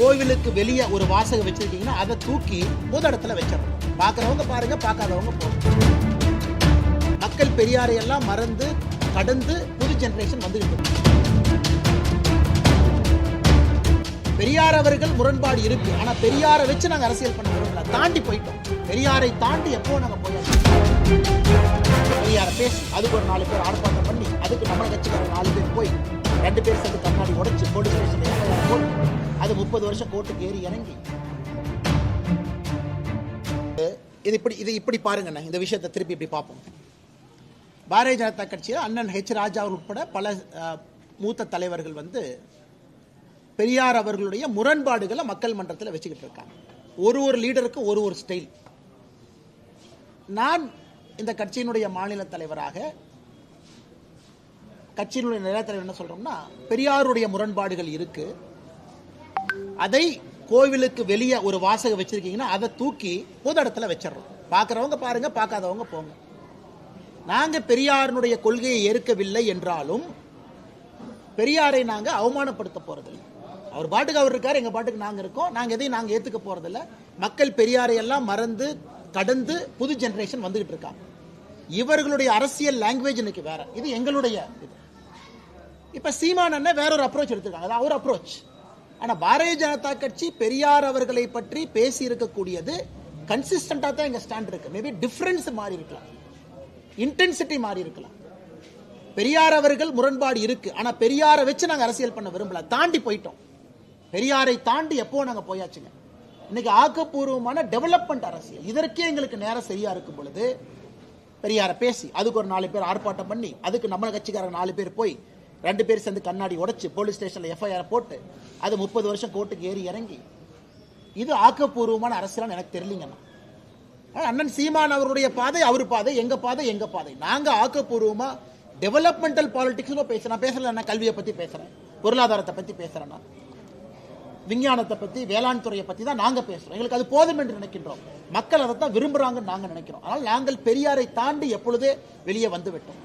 கோவிலுக்கு வெளியே ஒரு வாசகம் வச்சிருக்கீங்கன்னா அதை தூக்கி பொது இடத்துல வச்சிடணும். பார்க்குறவங்க பாருங்க பார்க்காதவங்க போங்க. மக்கள் பெரியாரை எல்லாம் மறந்து கடந்து புது ஜெனரேஷன் வந்துகிட்டு பெரியார் அவர்கள் முரண்பாடு இருக்கு. ஆனா பெரியாரை வச்சு நாங்க அரசியல் பண்ண விரும்பல. தாண்டி போயிட்டோம். பெரியாரை தாண்டி எப்போ நாங்க போயிட்டோம் பெரியாரை பேசி அதுக்கு ஒரு நாலு பேர் ஆர்ப்பாட்டம் பண்ணி அதுக்கு நம்ம கட்சிக்கார நாலு பேர் போய் ரெண்டு பேர் சேர்ந்து கண்ணாடி உடைச்சு போடு முப்பது வருஷம் கோர்ட்டுக்கு ஏறி இறங்கி. இது இப்படி இது இப்படி பாருங்கண்ணே இந்த விஷயத்தை திருப்பி இப்படி பார்ப்போம். பாரதிய ஜனதா கட்சியில் அண்ணன் ஹெச் ராஜா உட்பட பல மூத்த தலைவர்கள் வந்து பெரியார் அவர்களுடைய முரண்பாடுகளை மக்கள் மன்றத்தில் வச்சுக்கிட்டு இருக்காங்க. ஒரு ஒரு லீடருக்கு ஒரு ஒரு ஸ்டைல் நான் இந்த கட்சியினுடைய மாநில தலைவராக கட்சியினுடைய நிலத்தலைவர் என்ன சொல்றோம்னா பெரியாருடைய முரண்பாடுகள் இருக்குது அதை கோவிலுக்கு வெளியே ஒரு வாசகம் வச்சிருக்கீங்கன்னா அதை தூக்கி பொது இடத்துல வச்சிடறோம். பார்க்குறவங்க பாருங்க பார்க்காதவங்க போங்க. நாங்கள் பெரியாரினுடைய கொள்கையை ஏற்கவில்லை என்றாலும் பெரியாரை நாங்கள் அவமானப்படுத்த போறதில்லை. அவர் பாட்டுக்கு அவர் இருக்கார் எங்கள் பாட்டுக்கு நாங்கள் இருக்கோம். நாங்கள் எதையும் நாங்கள் ஏற்றுக்க போறதில்ல. மக்கள் பெரியாரை எல்லாம் மறந்து கடந்து புது ஜென்ரேஷன் வந்துகிட்டு இருக்காங்க இவர்களுடைய அரசியல் லாங்குவேஜ் இன்னைக்கு வேற. இது எங்களுடைய இது. இப்போ சீமான் அண்ணன் வேற ஒரு அப்ரோச் எடுத்திருக்காங்க. அது அவர் அப்ரோச் ஆனால் பாரதிய ஜனதா கட்சி பெரியார் அவர்களை பற்றி பேசி இருக்கக்கூடியது கன்சிஸ்டண்டாக தான் எங்கள் ஸ்டாண்ட் இருக்கு. மேபி டிஃப்ரென்ஸ் மாறி இருக்கலாம். இன்டென்சிட்டி மாறி இருக்கலாம். பெரியார் அவர்கள் முரண்பாடு இருக்கு. ஆனால் பெரியாரை வச்சு நாங்கள் அரசியல் பண்ண விரும்பல. தாண்டி போயிட்டோம். பெரியாரை தாண்டி எப்போ நாங்கள் போயாச்சுங்க. இன்னைக்கு ஆக்கப்பூர்வமான டெவலப்மெண்ட் அரசியல். இதற்கே எங்களுக்கு நேரம் சரியா இருக்கும் பொழுது பெரியாரை பேசி அதுக்கு ஒரு நாலு பேர் ஆர்ப்பாட்டம் பண்ணி அதுக்கு நம்ம கட்சிக்காரங்க நாலு பேர் போய் ரெண்டு பேர் சேர்ந்து கண்ணாடி உடைச்சு போலீஸ் ஸ்டேஷனில் எஃப்ஐஆர் போட்டு அது முப்பது வருஷம் கோர்ட்டுக்கு ஏறி இறங்கி. இது ஆக்கப்பூர்வமான அரசியலான்னு எனக்கு தெரியலங்கண்ணா அண்ணன் சீமான் அவருடைய பாதை அவர் பாதை எங்க பாதை எங்க பாதை. நாங்க ஆக்கப்பூர்வமா டெவலப்மெண்டல் பாலிடிக்ஸ்ல பேசுறேன் பேசல நான் கல்வியை பத்தி பேசுறேன். பொருளாதாரத்தை பத்தி பேசுறேன்னா விஞ்ஞானத்தை பத்தி வேளாண் துறையை பத்தி தான் நாங்க பேசுறோம். எங்களுக்கு அது போதும் என்று நினைக்கின்றோம். மக்கள் அதை தான் விரும்புறாங்கன்னு நாங்க நினைக்கிறோம். ஆனால் நாங்கள் பெரியாரை தாண்டி எப்பொழுதே வெளியே வந்து விட்டோம்